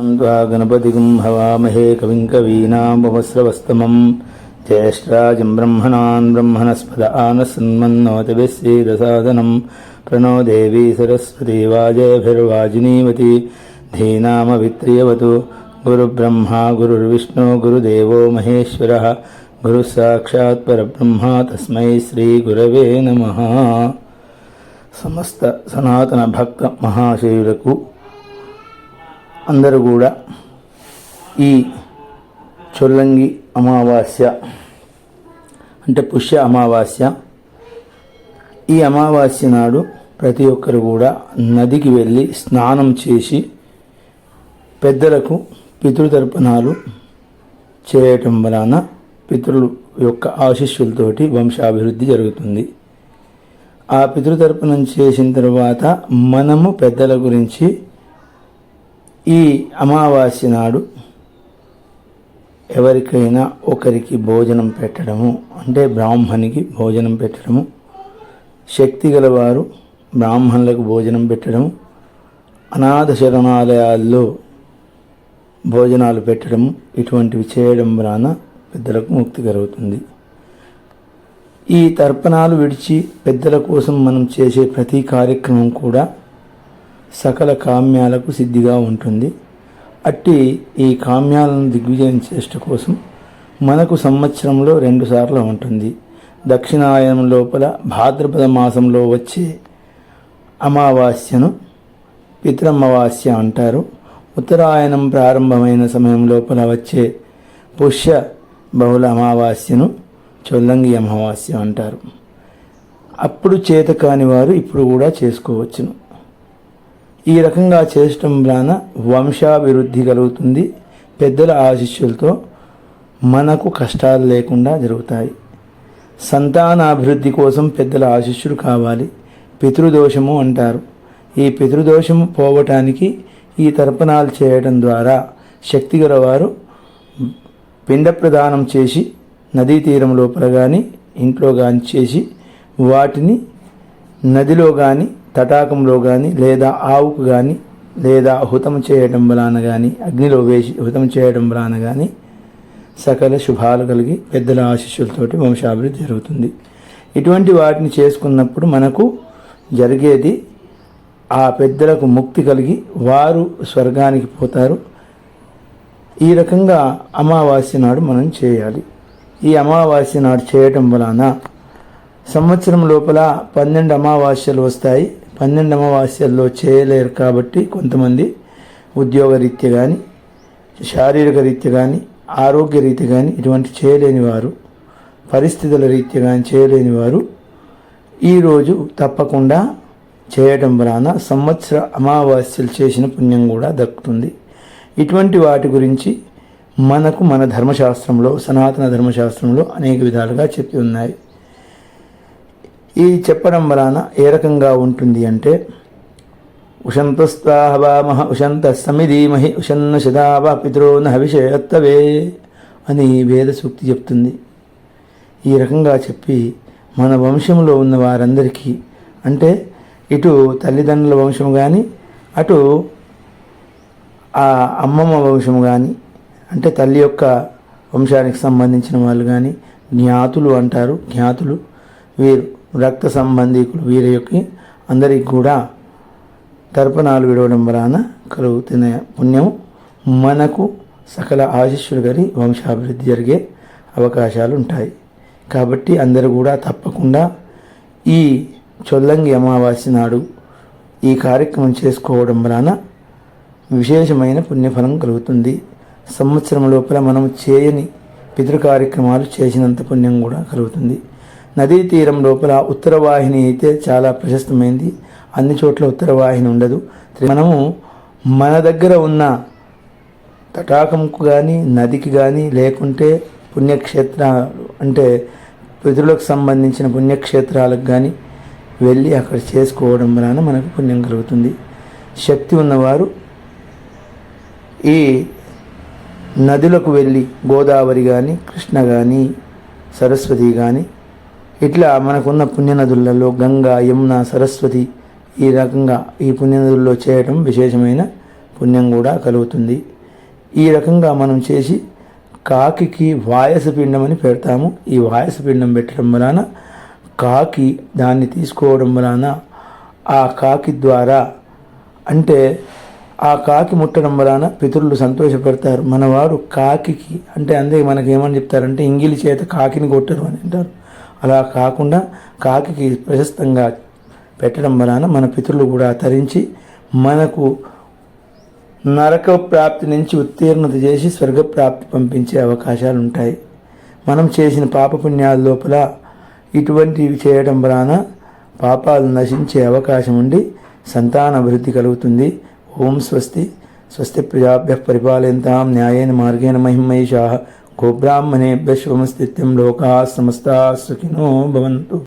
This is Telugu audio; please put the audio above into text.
त्वा गणपतिगं हवामहे कविं कवीनामुपस्रवस्तमं ज्येष्ठराजं ब्रह्मणान् ब्रह्मणस्पद आनसन्मन्नोतभिश्रीरसादनं प्रणो देवी सरस्वती वाजेभिर्वाजिनीवती धीनामवित्रियवतु गुरुब्रह्मा गुरुर्विष्णु गुरुदेवो महेश्वरः गुरुः साक्षात् परब्रह्मा तस्मै श्रीगुरवे नमः समस्त सनातनभक्तमहाशैरकु అందరూ కూడా ఈ చొల్లంగి అమావాస్య అంటే పుష్య అమావాస్య ఈ అమావాస్య నాడు ప్రతి ఒక్కరు కూడా నదికి వెళ్ళి స్నానం చేసి పెద్దలకు పితృతర్పణాలు చేయటం వలన పితృలు యొక్క ఆశిష్యులతోటి వంశాభివృద్ధి జరుగుతుంది. ఆ పితృతర్పణం చేసిన తర్వాత మనము పెద్దల గురించి ఈ అమావాస్య నాడు ఎవరికైనా ఒకరికి భోజనం పెట్టడము అంటే బ్రాహ్మణికి భోజనం పెట్టడము శక్తి గలవారు బ్రాహ్మణులకు భోజనం పెట్టడము అనాథ శరణాలయాల్లో భోజనాలు పెట్టడం ఇటువంటివి చేయడం వలన పెద్దలకు ముక్తి కలుగుతుంది. ఈ తర్పణాలు విడిచి పెద్దల కోసం మనం చేసే ప్రతి కార్యక్రమం కూడా సకల కామ్యాలకు సిద్ధిగా ఉంటుంది. అట్టి ఈ కామ్యాలను దిగ్విజయం చేష్ట కోసం మనకు సంవత్సరంలో రెండుసార్లు ఉంటుంది. దక్షిణాయనం లోపల భాద్రపద మాసంలో వచ్చే అమావాస్యను పితృమవాస్య అంటారు. ఉత్తరాయణం ప్రారంభమైన సమయం లోపల వచ్చే పుష్య బహుళ అమావాస్యను చొల్లంగి అమావాస్య అంటారు. అప్పుడు చేత కాని వారు ఇప్పుడు కూడా చేసుకోవచ్చును. ఈ రకంగా చేయటం వలన వంశాభివృద్ధి కలుగుతుంది. పెద్దల ఆశిష్యులతో మనకు కష్టాలు లేకుండా జరుగుతాయి. సంతానాభివృద్ధి కోసం పెద్దల ఆశిష్యులు కావాలి. పితృదోషము అంటారు. ఈ పితృదోషము పోవటానికి ఈ తర్పణాలు చేయడం ద్వారా శక్తిగల వారు పిండ ప్రదానం చేసి నదీ తీరం లోపల కానీ ఇంట్లో కానీ చేసి వాటిని నదిలో కానీ తటాకంలో కానీ లేదా ఆవుకు కానీ లేదా హుతం చేయడం వలన కానీ అగ్నిలో వేసి హుతం చేయడం వలన కానీ సకల శుభాలు కలిగి పెద్దల ఆశీస్సులతోటి వంశాభివృద్ధి జరుగుతుంది. ఇటువంటి వాటిని చేసుకున్నప్పుడు మనకు జరిగేది ఆ పెద్దలకు ముక్తి కలిగి వారు స్వర్గానికి పోతారు. ఈ రకంగా అమావాస్య నాడు మనం చేయాలి. ఈ అమావాస్య నాడు చేయటం వలన సంవత్సరం లోపల పన్నెండు అమావాస్యలు వస్తాయి. పన్నెండు అమావాస్యల్లో చేయలేరు కాబట్టి కొంతమంది ఉద్యోగ రీత్యా కానీ శారీరక రీత్యా కానీ ఆరోగ్య రీత్యా కానీ ఇటువంటి చేయలేని వారు పరిస్థితుల రీత్యా కానీ చేయలేని వారు ఈరోజు తప్పకుండా చేయటం వలన సంవత్సర అమావాస్యలు చేసిన పుణ్యం కూడా దక్కుతుంది. ఇటువంటి వాటి గురించి మనకు మన ధర్మశాస్త్రంలో సనాతన ధర్మశాస్త్రంలో అనేక విధాలుగా చెప్పి ఉన్నాయి. ఈ చెప్పడం వలన ఏ రకంగా ఉంటుంది అంటే ఉషంతస్తాహవామహ ఉషంత సమిధీమహి ఉషన్న శదావ పితరో నవిషయత్తవే అని వేద సూక్తి చెప్తుంది. ఈ రకంగా చెప్పి మన వంశంలో ఉన్న వారందరికీ అంటే ఇటు తల్లిదండ్రుల వంశం కానీ అటు ఆ అమ్మమ్మ వంశం కానీ అంటే తల్లి యొక్క వంశానికి సంబంధించిన వాళ్ళు కానీ జ్ఞాతులు అంటారు జ్ఞాతులు వీరు. రక్త సంబంధికులు వీరి యొక్క అందరికి కూడా తర్పణాలు విడవడం వలన కలుగుతున్న పుణ్యం మనకు సకల ఆశిష్యులు గారి వంశాభివృద్ధి జరిగే అవకాశాలు ఉంటాయి. కాబట్టి అందరూ కూడా తప్పకుండా ఈ చొల్లంగి అమావాస్య నాడు ఈ కార్యక్రమం చేసుకోవడం వలన విశేషమైన పుణ్యఫలం కలుగుతుంది. సంవత్సరం లోపల మనం చేయని పితృ కార్యక్రమాలు చేసినంత పుణ్యం కూడా కలుగుతుంది. నదీ తీరం లోపల ఉత్తరవాహిని అయితే చాలా ప్రశస్తమైంది. అన్ని చోట్ల ఉత్తరవాహిని ఉండదు. మనము మన దగ్గర ఉన్న తటాకంకు కానీ నదికి కానీ లేకుంటే పుణ్యక్షేత్రాలు అంటే పితృలకు సంబంధించిన పుణ్యక్షేత్రాలకు కానీ వెళ్ళి అక్కడ చేసుకోవడం వలన మనకు పుణ్యం కలుగుతుంది. శక్తి ఉన్నవారు ఈ నదులకు వెళ్ళి గోదావరి కానీ కృష్ణ కానీ సరస్వతి కానీ ఇట్లా మనకున్న పుణ్యనదులలో గంగా యమున సరస్వతి ఈ రకంగా ఈ పుణ్యనదుల్లో చేయటం విశేషమైన పుణ్యం కూడా కలుగుతుంది. ఈ రకంగా మనం చేసి కాకికి వాయసు పిండం అని పెడతాము. ఈ వాయసు పిండం పెట్టడం వలన కాకి దాన్ని తీసుకోవడం వలన ఆ కాకి ద్వారా అంటే ఆ కాకి ముట్టడం వలన పితరులు సంతోషపడతారు. మనవాడు కాకి అంటే అందుకే మనకి ఏమని చెప్తారంటే ఇంగిలి చేత కాకిని కొట్టరు అని అంటారు. అలా కాకుండా కాకి ప్రశస్తంగా పెట్టడం వలన మన పితరులు కూడా తరించి మనకు నరక ప్రాప్తి నుంచి ఉత్తీర్ణత చేసి స్వర్గప్రాప్తి పంపించే అవకాశాలు ఉంటాయి మనం చేసిన పాపపుణ్యాల లోపల ఇటువంటివి చేయడం వలన పాపాలు నశించే అవకాశం ఉండి సంతాన అభివృద్ధి కలుగుతుంది. ఓం స్వస్తి. స్వస్తి ప్రజాభ్య పరిపాలయంతాం న్యాయేన మార్గేణ మహిమహేషా. గోబ్రాహ్మణేభ్య శుభమస్తిత్యం లోకా సమస్త సుఖినో భవంతు.